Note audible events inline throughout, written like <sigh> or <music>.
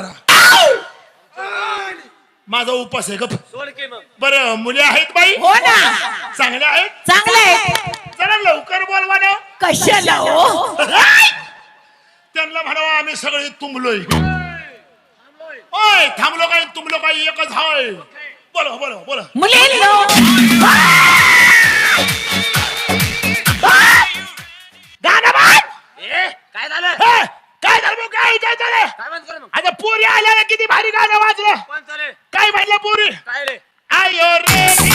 करा. माझा उपास आहे गप. सोड की मग. बरं मुली आहेत बाई? हो ना. चांगल्या आहेत? चांगलं जरा लवकर बोलवा ना कशाला हो? त्यांना म्हणावं आम्ही सगळे तुंबलोय. ओय थांबलो काय? तुंबलो काय? एकच हाय. बोलो बोलो बोलो. मुलींनो काय झालं काय म्हणत करे मग? आता पुरी आल्याला किती भारी गाणं वाजलं? कोण चाले काय म्हणलं पुरी? काय रे? आयो रेडी.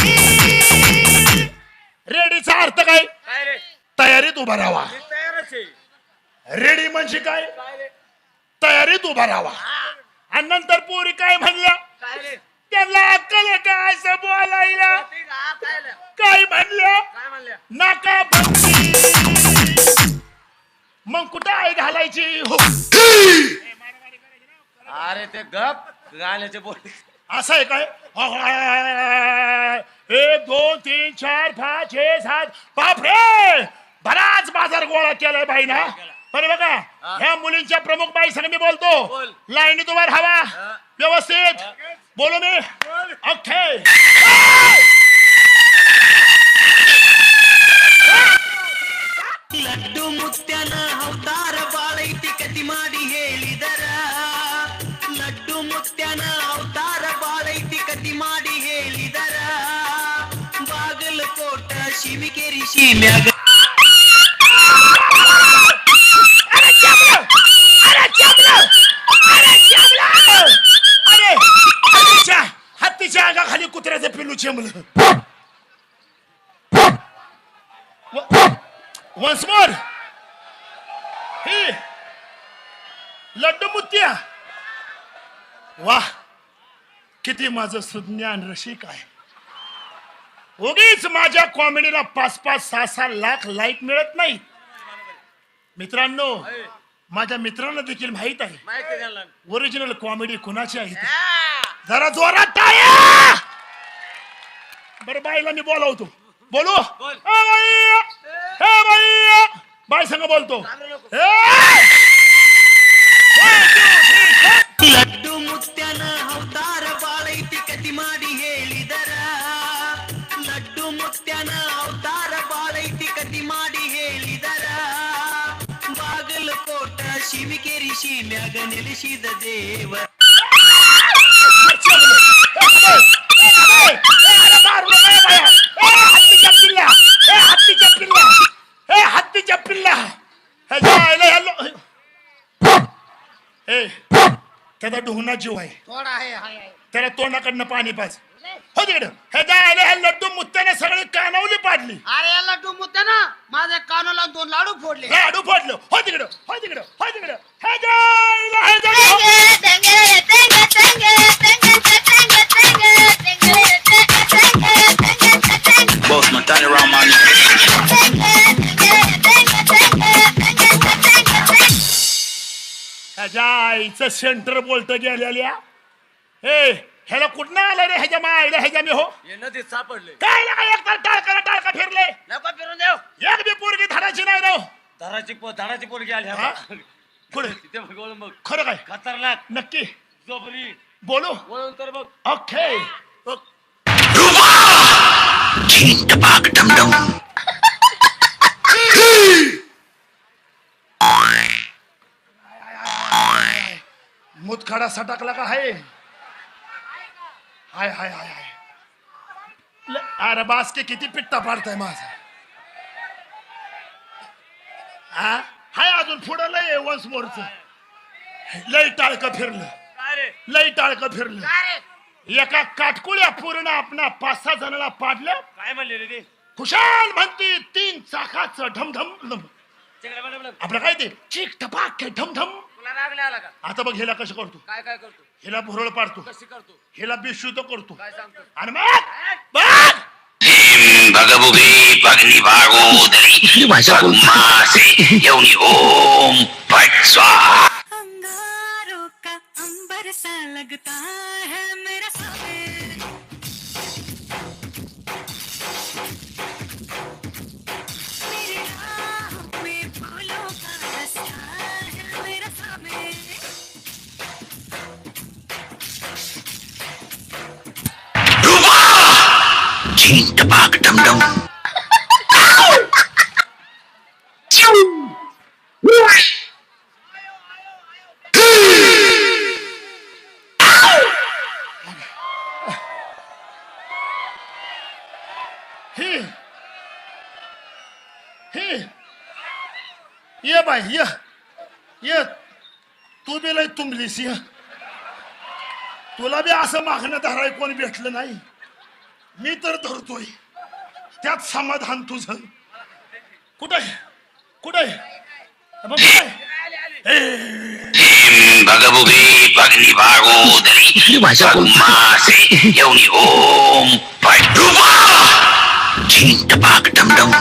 रेडीचा अर्थ काय? काय रे? तयारीत उभा राहावा मी तयारच आहे. रेडी म्हणजे काय? काय रे? तयारीत उभा राहावा आणि नंतर पोरी काय म्हणलं? काय रे? त्यांना अक्कल आहे का असं बोलायला? काय रे? काय म्हणलं? म्हणल्या? नाका बंदी. मग कुठं आई घालायची? हो अरे ते गप गाण्याचे बोल. असं आहे काय? एक दोन तीन चार पाच छे सात. बापरे! बराच बाजार गोळा केलाय बाई ना बरं बघा ह्या मुलींच्या प्रमुख बाई संग मी बोलतो. बोल. लाईनीत उभा राहावा हा. व्यवस्थित. बोलू मी? ओके ಲಡ್ಡು ಮುತ್ಯನ ಅವತಾರ ಬಾಳೈತಿ ಕತಿ ಮಾಡಿ ಹೇಳಿದರ. ಲಡ್ಡು ಮುತ್ಯನ ಅವತಾರ ಬಾಳೈತಿ ಕತಿ ಮಾಡಿ ಹೇಳಿದರ. ಬಾಗಲಕೋಟ, ಶಿವಿಕೆರಿ ಶಿಮ್ಯಾಗ माझं सुज्ञान रसिक आहे. उगीच माझ्या कॉमेडीला पाच पाच सहा सहा लाख लाईक मिळत नाही मित्रांनो माझ्या मित्रांना देखील माहीत आहे. ओरिजिनल कॉमेडी कोणाची आहे जरा जोरात बरं बाईला मी बोलावतो. बोलू? बाई! हे बाई! बाई संग बोलतो. लड्डू हत्तीच्या पिल्ल्या. ए हत्तीच्या पिल्ल्या. ए हत्तीच्या पिल्ल्या. हे जायला या लो- ए त्याचा ढुंगणा जीव आहे. त्याला तोंडाकडनं पाणी पाज. हो तिकडं हे जायला ह्या लड्डू मुत्त्याने सगळी कानवली पाडली अरे या लड्डू मुद्दा ना माझ्या कानाला दोन लाडू फोडले हे आडू फोडलं हो तिकडं हो तिकडं हो तिकडं हे जायला हे जायला Boss man, turn around, man. ह्याच्या आईचं सेंटर बोलतं गेलेल्या हे ह्याला कुठनं आलं रे ह्याच्या मायला ह्याच्या मी हो हे नदीत सापडले. काय ना काय एकतर टाळका टाळका फिरले. नको फिरून देव एक बी पोरगी धरायची नाही राव. धराची पो धराची पोरगी आली. हा? पुढे. तिथे वळून बघ. खरं काय? खतरनाक. नक्की. जोबरी. बोलू? वळून तर बघ. ओके. मुतखडा सटकला का हाय? हाय हाय हाय हाय. अरे बासके किती पिट्टा पाडताय माझा. हा? हाय अजून पुढं लय वन्स मोरच. लय टाळकं फिरलं. लय टाळकं फिरलं. एका काटकुळ्या पूर्ण आपणा पाच सहा जणांना पाडलं. काय म्हणले रे खुशाल म्हणती तीन चाकाचं ढमढम. आपलं काय ते? चिक टपाक ढमढम आता बघ हिला कसं करतो? काय काय करतो? हिला भुरळ पाडतो. कशी करतो? हिला बेशुद्ध करतो. काय सांगतो? आणि मग? यौनि ओम फट स्वाहा. अंगारों का अंबर सा लगता है मेरी झिंक पाक डमडम हे हे ये बाय ये ये तू बी लय तुंबलीस ये. तुला बी असं मागणं धराय कोणी भेटलं नाही. मी तर धरतोय. त्यात समाधान तुझं. कुठे कुठे कुठे भगभुगे ओम फट झिंक पाक डमडम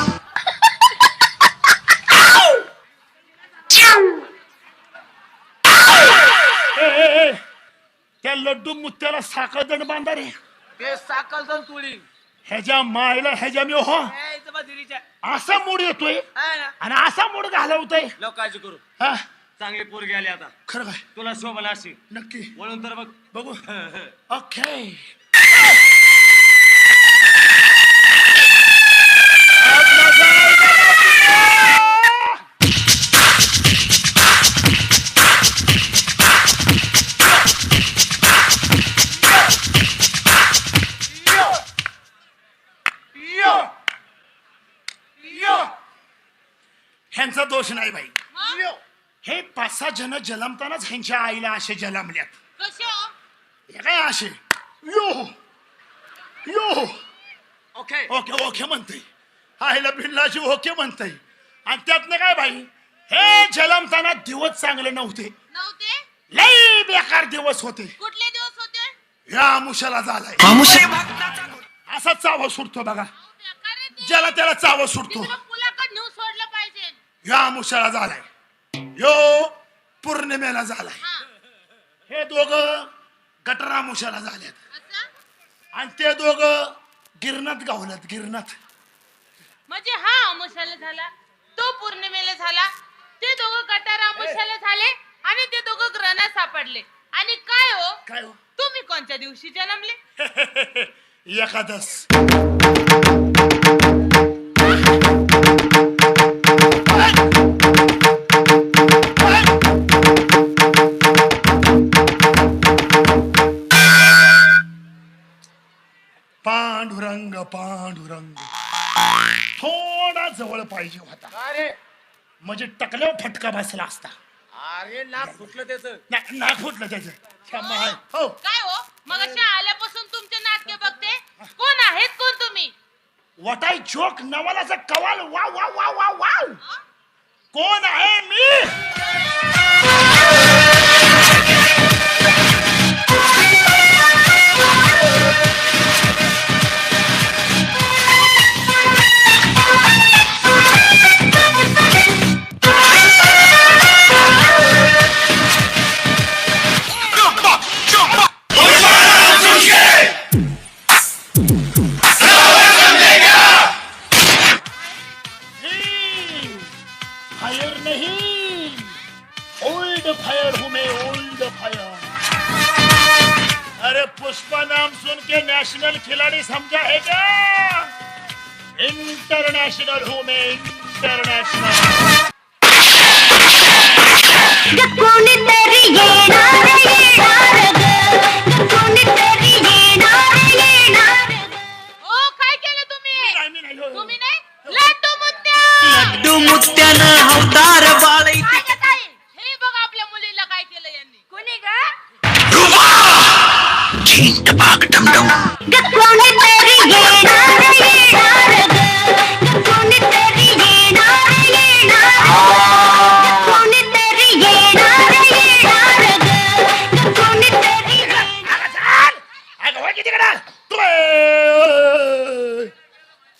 त्या लड्डू मुत्याला साखर दंड बांधा रे. ते साकल जाऊन तुळी ह्याच्या मायला ह्याच्या मी हो. असा मूड येतोय. आणि असा मूड घालवतोय. लोक काळजी करू. हा. चांगली पोरगी आली आता. खरं काय? तुला शोभला अशी नक्की. वळून तर बघ. बघू. <laughs> ओके दोष नाही बाई. हे पाच सहा जण जलमतानाच ह्यांच्या आईला असे जलमल्यात हे? काय असे? यो यो ओके. ओके ओके म्हणते आईला बिल्लाची ओके म्हणते आणि त्यातनं काय बाई? हे जलमताना दिवस चांगले नव्हते. नव्हते? लई बेकार दिवस होते. कुठले दिवस होते? या मुशाला झालाय. असा चावा सुटतो बघा. ज्याला त्याला चावा सुटतो. या मुशाला झालाय. यो पौर्णिमेला झालाय. हा. दोघं गटरा मुशाला झाल्यात आणि ते दोघं गिरणात गावल्यात गिरणात म्हणजे हा अमुशाला झाला तो पौर्णिमेला झाला ते दोघं गटार अमुशाला झाले आणि ते दोघं ग्रहणात सापडले. आणि काय हो? काय हो? तुम्ही कोणत्या दिवशी जन्मले? <laughs> एकादश पांडुरंग. थोडा जवळ पाहिजे होता. अरे. म्हणजे टकल्यावर फटका बसला असता. अरे नाक फुटलं त्याच. ना- नाक फुटलं त्याचं. क्षमा आहे. हो. काय हो? मग अशा आल्यापासून तुमचे नाटके बघते. कोण आहेत कोण तुम्ही? वॉट आय जोक नवलाचा कवाल. वा वा वा वा वाव. कोण आहे मी?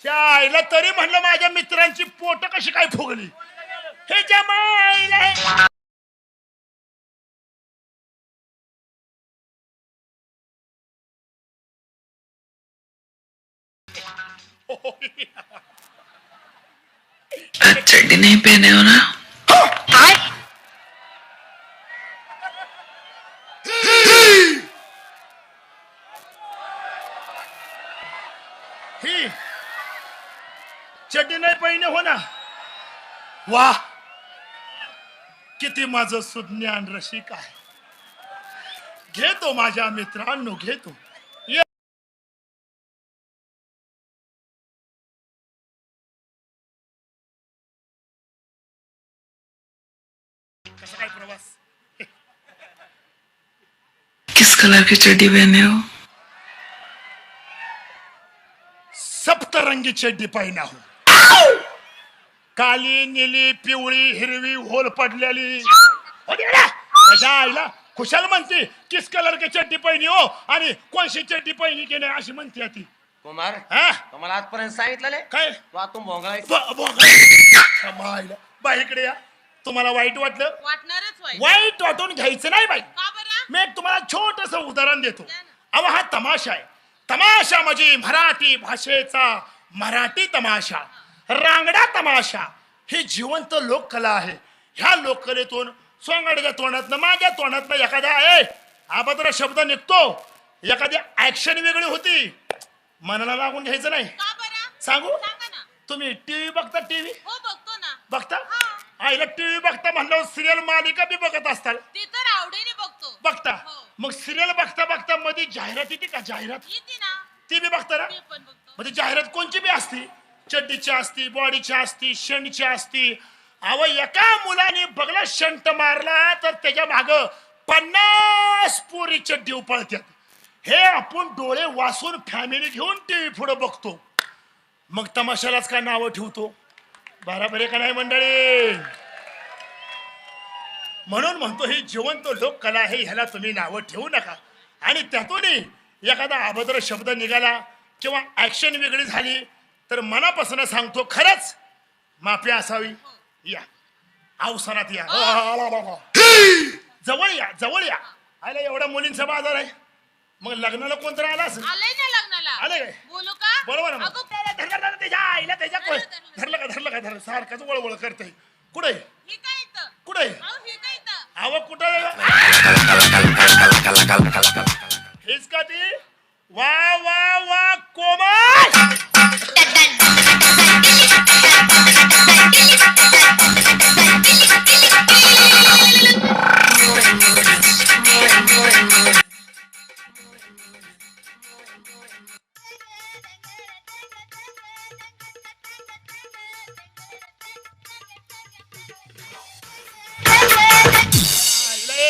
त्या आईला तरी म्हणलं माझ्या मित्रांची पोट कशी काय फुगली? हे ज्या माईला हे- आज चड्डी नहीं पहने हो ना? पहिने हो ना वा किती माझं सुज्ञान रसिक आहे. घेतो माझ्या मित्रांनो घेतो. किस कलर की चड्डी पहने हो? सप्तरंगी चड्डी पाहिना हो. काली निली पिवळी हिरवी होल पडलेली. त्याच्या आईला खुशाल म्हणते किस कलर की चड्डी पहिनी हो? आणि कोणशी चड्डी पहिनी की नाही? अशी म्हणते ती. कुमार हा? तुम्हाला आजपर्यंत सांगितलं काय? तू भोंगळा ब-. बाई इकडे या. तुम्हाला वाईट वाटलं? वाटणारच वाईट. वाईट वाटून घ्यायचं नाही बाई. का बरं? मी एक तुम्हाला छोटस उदाहरण देतो. द्या. अहो हा तमाशा आहे. तमाशा म्हणजे मराठी भाषेचा मराठी तमाशा. रांगडा तमाशा. ही जिवंत लोककला आहे. ह्या लोककलेतून सोंगाड्याच्या तोंडातनं माझ्या तोंडातनं एखादा ए अभद्र शब्द निघतो. एखादी ऍक्शन वेगळी होती. मनाला लागून घ्यायचं नाही. सांगू? तुम्ही टीव्ही बघता टीव्ही? हो बघतो ना. बघता? हा. आईला टीव्ही बघता म्हणल्यावर सिरियल मालिका बी बघत असताल ते तर आवडीने बघतो. बघता? हो. मग सिरियल बघता बघता मध्ये जाहिरात येते का? जाहिरात? ती बी बघता ना? मी पण बघतो. म्हणजे जाहिरात कोणची बी असती? चड्डीची असती बॉडीची असती शंटची असती अव एका मुलाने बघला शंट मारला तर त्याच्या माग पन्नास पोरी चड्डी उपळत्यात. हे आपण डोळे वाचून फॅमिली घेऊन टीव्ही पुढे बघतो. मग तमाशालाच काय नावं ठेवतो? बराबर आहे का नाही मंडळी? म्हणून म्हणतो ही जिवंत लोककला आहे ह्याला तुम्ही नावं ठेवू नका. आणि त्यातूनही एखादा अभद्र शब्द निघाला किंवा ऍक्शन वेगळी झाली तर मनापासून सांगतो खरंच माफी असावी या अवसरात या जवळ या जवळ या आला एवढ्या मुलींचा बाजार आहे मग लग्नाला कोणतरी आला असेल आलंय ना लग्नाला आलंय काय? बोलू का बरोबर आहे मग. अगं, धरलं, धरलं, त्याच्या आईला त्याच्या धरलं, धरलं. धरलं का धरलं का धरलं सारखंच वळवळ करतय कुठे हे काय इथं कुठे अहो, हे काय इथं आव कुठं हेच का ती वा वा वा कोमल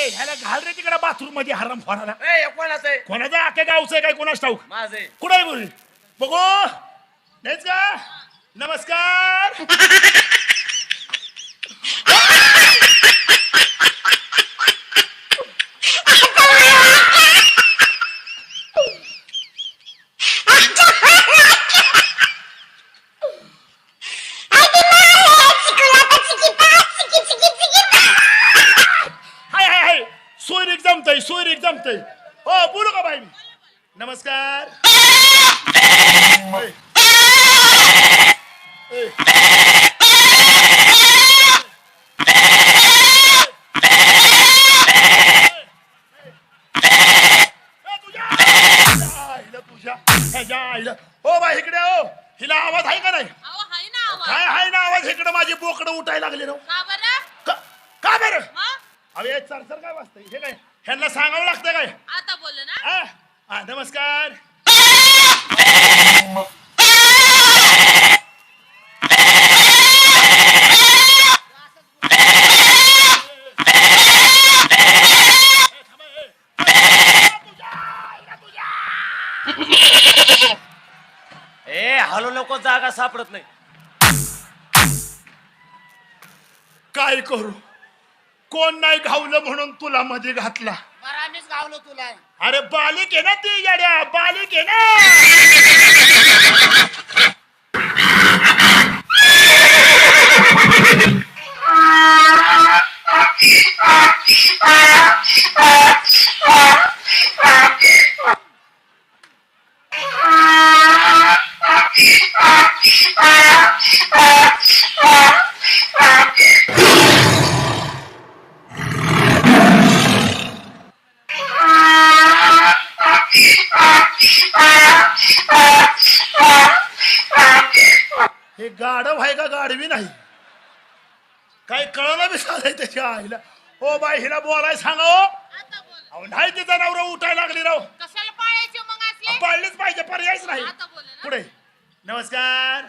ह्याला घाल रे तिकडे बाथरूममध्ये हराम ए कोणाचं आहे? कोणाचा आखे गावचं आहे काय? कोणाच ठाऊक? माझं आहे. कुठे बोल बघू. नाहीच का? नमस्कार! हाय हाय हाय! सोयरीक जमतय सोयरीक जमतय. अरे चरचर काय वाजतंय? हे काय ह्यांना सांगावं लागतं काय? आता बोल ना. हा हा, नमस्कार. ए हलो नको जागा सापडत नाही. काय करू? कोण नाही घावलं म्हणून तुला मध्ये घातला. बरं आम्हीच गावलो तुला. अरे बालिक आहे ना ती येड्या बालिक आहे ना झालंय त्याच्या आईला. ओ बाई हिला बोलाय सांगा हो. आता बोल. अहो नाही तिचा नवरा उठायला लागली राव. कशाला पाळायचे मग असले? पाळलीच पाहिजे पर्यायच नाही. आता बोल ना. पुढे. नमस्कार.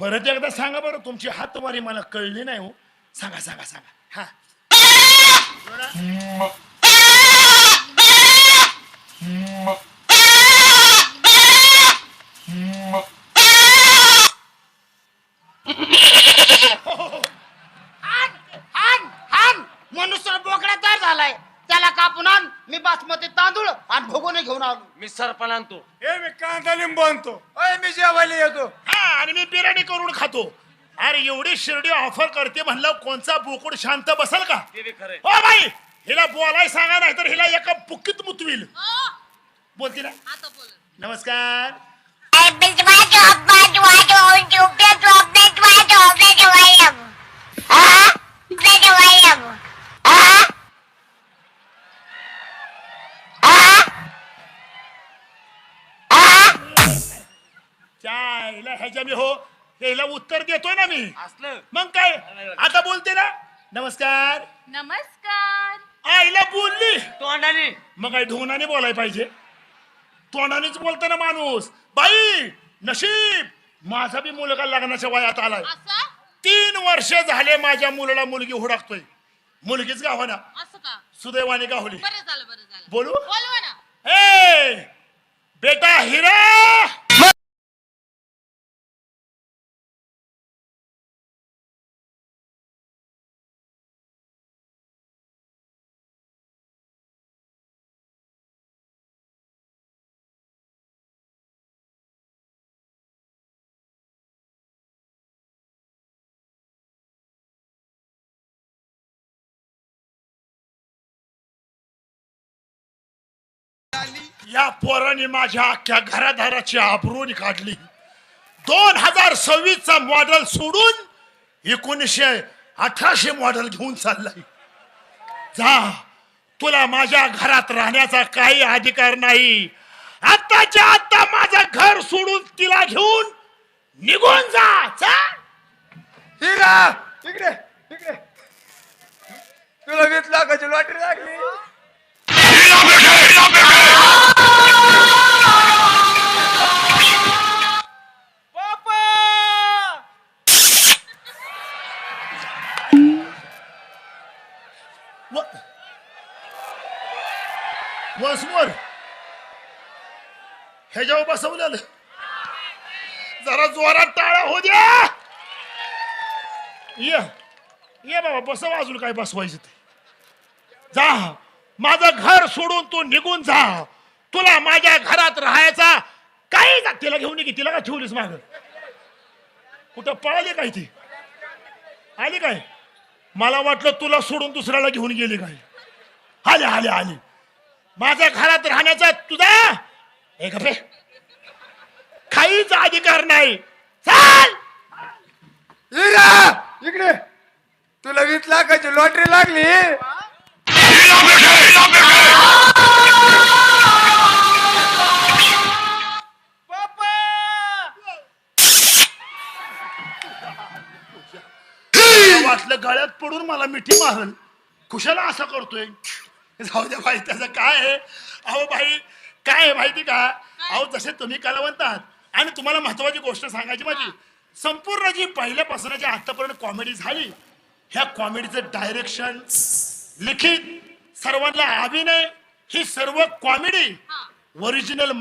परत एकदा सांगा बरं तुमची हातवारी मला कळली नाही हो. सांगा सांगा सांगा. हा. मनुष्य बोकडा तयार झालाय. त्याला कापून आण. मी बासमती तांदूळ आणि भोगून घेऊन आलो. मी सरपण आणतो. हे मी कांदा लिंबू आणतो. अय मी जेवायला येतो. हा आणि मी बिर्याणी करून खातो. अरे एवढी शिर्डी ऑफर करते म्हणलं कोणचा बोकुड शांत बसल का? ते बी खरंय. हो बाई हिला बोलाय सांगा नाही तर हिला एका बुक्कीत मुतविल. ओ, बोलते ना आता बोल. नमस्कार. चायला ह्याच्या मी हो? हिला उत्तर देतोय ना मी. असलं. मग काय? आता बोलते ना. नमस्कार. नमस्कार. आईला बोलली. तोंडाने. मग काय ढोनाने बोलाय पाहिजे. तोंडानेच बोलतो ना माणूस. बाई नशीब. माझा बी मुलगा लग्नाच्या वयात आलाय. असं? तीन वर्ष झाले माझ्या मुलाला मुलगी हुडकतोय. मुलगीच गाव ना असं का? सुदैवाने गावली. बरं झालं बरं झालं. बोलू? बोलवा ना. ए बेटा हिरा! या पोराने माझ्या अख्ख्या घरादाराची आबरूनी काढली. दोन हजार सव्वीस चा मॉडेल सोडून एकोणीसशे अठराशे मॉडेल घेऊन चाललाय. जा तुला माझ्या घरात राहण्याचा काही अधिकार नाही. आत्ताच्या आत्ता माझं घर सोडून तिला घेऊन निघून जा इकडे इकडे. तुला वीस लाखाची लॉटरी लागली. वसमोर ह्याच्यावर बसवलेलं. जरा जोरात टाळा हो द्या. ये ये बाबा बसव अजून काय बसवायचं ते. जा माझं घर सोडून तू निघून जा. तुला माझ्या घरात राहायचा काही जा तिला घेऊन ये तिला का ठेवलीस माग? कुठं पळाली काय ती? आली काय? मला वाटलं तुला सोडून दुसऱ्याला घेऊन गेली काय? आले आले आले. माझ्या घरात राहण्याचा तुझा? हे गप्पे. काहीच अधिकार नाही. चाल! इकडे. तुला वीस लाखाची लॉटरी लागली? वाटलं गळ्यात पडून मला मिठी मारल. कुशाला असं करतोय. जाऊ द्या भाई त्याचं काय आहे? अहो भाई काय आहे माहिती का? अहो जसे तुम्ही कलावंत आहात आणि तुम्हाला महत्वाची गोष्ट सांगायची माझी संपूर्ण जी पहिल्यापासून जी आतापर्यंत कॉमेडी झाली ह्या कॉमेडीचं डायरेक्शन लिखित सर्वांना अभिनय ही सर्व कॉमेडी ओरिजिनल